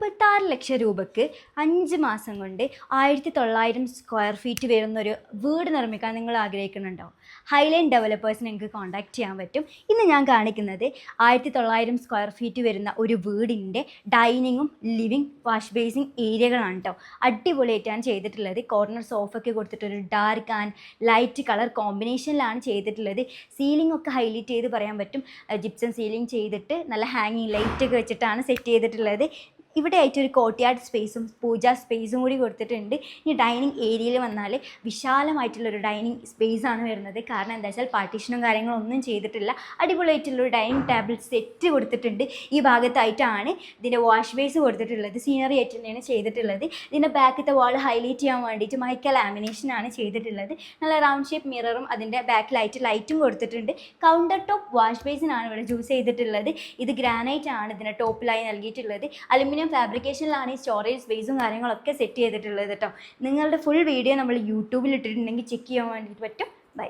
മുപ്പത്താറ് ലക്ഷം രൂപയ്ക്ക് അഞ്ച് മാസം കൊണ്ട് ആയിരത്തി തൊള്ളായിരം സ്ക്വയർ ഫീറ്റ് വരുന്നൊരു വീട് നിർമ്മിക്കാൻ നിങ്ങൾ ആഗ്രഹിക്കുന്നുണ്ടോ? ഹൈലൈൻ ഡെവലപ്പേഴ്സിനെ നിങ്ങൾക്ക് കോൺടാക്റ്റ് ചെയ്യാൻ പറ്റും. ഇന്ന് ഞാൻ കാണിക്കുന്നത് ആയിരത്തി തൊള്ളായിരം സ്ക്വയർ ഫീറ്റ് വരുന്ന ഒരു വീടിന്റെ ഡൈനിങ്ങും ലിവിങ് വാഷ് ബേസിങ് ഏരിയകളാണ് കേട്ടോ അടിപൊളിയായിട്ടാണ് ചെയ്തിട്ടുള്ളത്. കോർണർ സോഫൊക്കെ കൊടുത്തിട്ടൊരു ഡാർക്ക് ആൻഡ് ലൈറ്റ് കളർ കോമ്പിനേഷനിലാണ് ചെയ്തിട്ടുള്ളത്. സീലിംഗ് ഒക്കെ ഹൈലൈറ്റ് ചെയ്ത് പറയാൻ പറ്റും. ജിപ്സം സീലിംഗ് ചെയ്തിട്ട് നല്ല ഹാങ്ങിങ് ലൈറ്റ് ഒക്കെ വെച്ചിട്ടാണ് സെറ്റ് ചെയ്തിട്ടുള്ളത്. ഇവിടെ ആയിട്ട് ഒരു കോട്ട്യാർഡ് സ്പേസും പൂജ സ്പേസും കൂടി കൊടുത്തിട്ടുണ്ട്. ഇനി ഡൈനിങ് ഏരിയയിൽ വന്നാൽ വിശാലമായിട്ടുള്ളൊരു ഡൈനിങ് സ്പേസ് ആണ് വരുന്നത്. കാരണം എന്താ വെച്ചാൽ പാർട്ടീഷനും കാര്യങ്ങളും ഒന്നും ചെയ്തിട്ടില്ല. അടിപൊളിയായിട്ടുള്ളൊരു ഡൈനിങ് ടേബിൾ സെറ്റ് കൊടുത്തിട്ടുണ്ട്. ഈ ഭാഗത്തായിട്ടാണ് ഇതിന്റെ വാഷ് ബേസ് കൊടുത്തിട്ടുള്ളത്. സീനറി ആയിട്ട് തന്നെയാണ് ചെയ്തിട്ടുള്ളത്. ഇതിന്റെ ബാക്കിലത്തെ വാൾ ഹൈലൈറ്റ് ചെയ്യാൻ വേണ്ടിയിട്ട് മൈക്ക ലാമിനേഷൻ ആണ് ചെയ്തിട്ടുള്ളത്. നല്ല റൗണ്ട് ഷേപ്പ് മിററും അതിന്റെ ബാക്കിലായിട്ട് ലൈറ്റും കൊടുത്തിട്ടുണ്ട്. കൗണ്ടർ ടോപ്പ് വാഷ് ബേസിനാണ് ഇവിടെ ചൂസ് ചെയ്തിട്ടുള്ളത്. ഇത് ഗ്രാനൈറ്റ് ആണ് ഇതിന്റെ ടോപ്പിലായി നൽകിയിട്ടുള്ളത്. അലുമിനിയം ഫാബ്രിക്കേഷനിലാണ് ഈ സ്റ്റോറേജ് സ്പേസും കാര്യങ്ങളൊക്കെ സെറ്റ് ചെയ്തിട്ടുള്ളത് കേട്ടോ നിങ്ങളുടെ ഫുൾ വീഡിയോ നമ്മൾ യൂട്യൂബിൽ ഇട്ടിട്ടുണ്ടെങ്കിൽ ചെക്ക് ചെയ്യാൻ വേണ്ടിയിട്ട് പറ്റും. ബൈ